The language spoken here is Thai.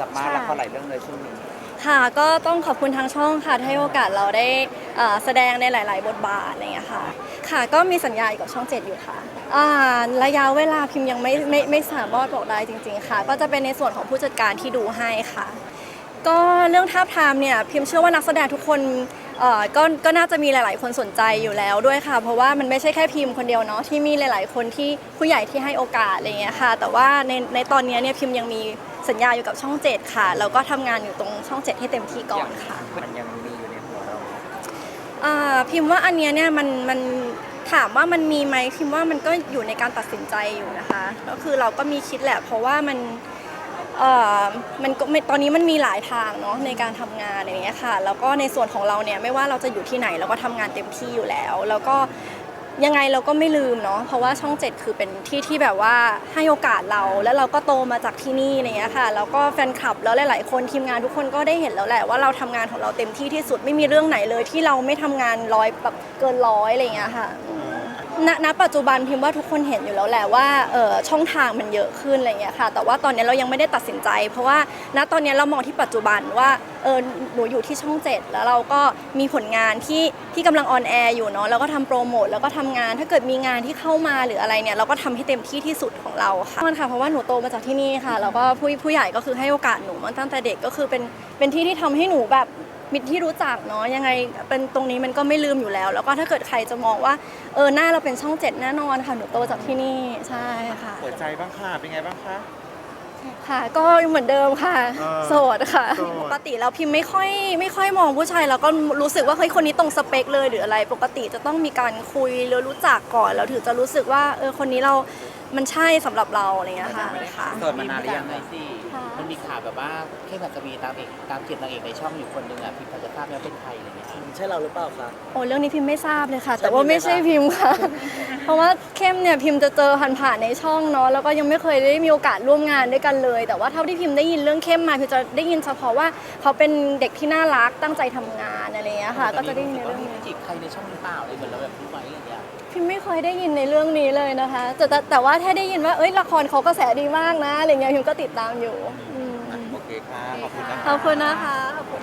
จับมาค่ะละครหลายเรื่องเลยช่วงนี้ค่ะก็ต้องขอบคุณทางช่องค่ะที่ให้โอกาสเราได้เอ่อแสดงในหลาย ๆ บทบาทอะไรอย่างเงี้ยค่ะ ค่ะก็มีสัญญาอยู่กับช่องเจ็ดอยู่ค่ะอ่าระยะเวลาพิมพ์ยังไม่ไม่ไม่สามารถบอกได้จริง ๆ ค่ะ ก็จะเป็นในส่วนของผู้จัดการที่ดูให้ค่ะ ก็เรื่องท้าบทามเนี่ยพิมเชื่อว่านักแสดงทุกคนเอ่อก็ก็น่าจะมีหลาย ๆ คนสนใจอยู่แล้วด้วยค่ะ เพราะว่ามันไม่ใช่แค่พิมคนเดียวเนาะที่มีหลาย ๆ คนที่ผู้ใหญ่ที่ให้โอกาสอะไรอย่างเงี้ยค่ะ แต่ว่าในในตอนเนี้ยเนี่ยพิมยังมี สัญญาอยู่กับช่องเจ็ดค่ะ แล้วก็ทำงานอยู่ตรงช่องเจ็ดให้เต็มที่ก่อนค่ะ มันยังมีอยู่ในหัวเราอ่าพิมพ์ว่าอันเนี้ยเนี่ยมันมันถามว่ามันมีไหมพิมพ์ว่ามันก็อยู่ในการตัดสินใจอยู่นะคะ ก็คือเราก็มีคิดแหละ เพราะว่ามันเอ่อมันก็ไม่ตอนนี้มันมีหลายทางเนาะในการทำงานอย่างเงี้ยค่ะ แล้วก็ในส่วนของเราเนี่ยไม่ว่าเราจะอยู่ที่ไหนเราก็ทำงานเต็มที่อยู่แล้ว แล้วก็ ยังไงเราก็ไม่ลืมเนาะเพราะว่าช่องเจ็ดคือเป็นที่ที่แบบว่าให้โอกาสเรา แล้วเราก็โตมาจากที่นี่อะไรเงี้ยค่ะแล้วก็แฟนคลับแล้วหลาย ๆ คนทีมงานทุกคนก็ได้เห็นแล้วแหละว่าเราทำงานของเราเต็มที่ที่สุดไม่มีเรื่องไหนเลย ที่เราไม่ทำงานร้อยแบบเกินร้อยอะไรเงี้ยค่ะ ณณปัจจุบันพิมพ์ว่าทุกคนเห็นอยู่แล้วแหละว่าเออช่องทางมันเยอะขึ้นอะไรเงี้ยค่ะ แต่ว่าตอนนี้เรายังไม่ได้ตัดสินใจ เพราะว่าณตอนนี้เรามองที่ปัจจุบันว่าเออหนูอยู่ที่ช่องเจ็ดแล้วเราก็มีผลงานที่ที่กำลังออนแอร์อยู่เนาะแล้วก็ทำโปรโมทแล้วก็ทำงานถ้าเกิดมีงานที่เข้ามาหรืออะไรเนี่ยเราก็ทำให้เต็มที่ที่สุดของเราค่ะมันค่ะเพราะว่าหนูโตมาจากที่นี่ค่ะแล้วก็ผู้ผู้ใหญ่ก็คือให้โอกาสหนูมาตั้งแต่เด็กก็คือเป็นเป็นที่ที่ทำให้หนูแบบ มิตรที่รู้จักเนาะยังไงเป็นตรงนี้มันก็ไม่ลืมอยู่แล้ว แล้วก็ถ้าเกิดใครจะมองว่าเออหน้าเราเป็นช่องเจ็ดแน่นอนค่ะหนูโตจากที่นี่ใช่ค่ะหัวใจบ้างค่ะเป็นไงบ้างคะ ค่ะ ก็เหมือนเดิมค่ะ เออโสดค่ะ โสด ปกติแล้วพิมไม่ค่อยไม่ค่อยมองผู้ชายแล้วก็รู้สึกว่าเฮ้ยคนนี้ตรงสเปคเลยหรืออะไร ปกติจะต้องมีการคุยแล้วรู้จักก่อนแล้วถึงจะรู้สึกว่าเออคนนี้เรา มันใช่สำหรับเราอะไรเงี้ยค่ะค่ะ โสดมานานหรือยังไหนสิค่ะ มันมีข่าวแบบว่าแค่แบบจะมีตามเอกตามเกียรตินางเอกในช่องอยู่คนหนึ่งอะพิมพอจะทราบไหมว่าเป็นใครอะไรเงี้ยใช่เราหรือเปล่าคะ โอ้เรื่องนี้พิมไม่ทราบเลยค่ะใช่แต่ว่าไม่ใช่พิพิมมพ์ไหมคะค่ะ เพราะว่าเข้มเนี่ยพิมจะเจอผ่านๆในช่องเนาะแล้วก็ยังไม่เคยได้มีโอกาสร่วมงานด้วยกันเลย แต่ว่าเท่าที่พิมได้ยินเรื่องเข้มมาพิมจะได้ยินเฉพาะว่าเขาเป็นเด็กที่น่ารักตั้งใจทำงานอะไรเงี้ยค่ะ ก็จะได้ยินในเรื่องนี้ จีบใครในช่องหรือเปล่าอะไรเหมือนเราแบบรู้ไหมอะไรเงี้ยพิมไม่เคยได้ยินในเรื่องนี้เลยนะคะแต่แต่แต่ว่าแค่ได้ยินว่าเอ้ยละครเขากระแสดีมากนะอะไรเงี้ยพิมก็ติดตามอยู่อืมโอเคค่ะขอบคุณนะขอบคุณนะคะขอบคุณ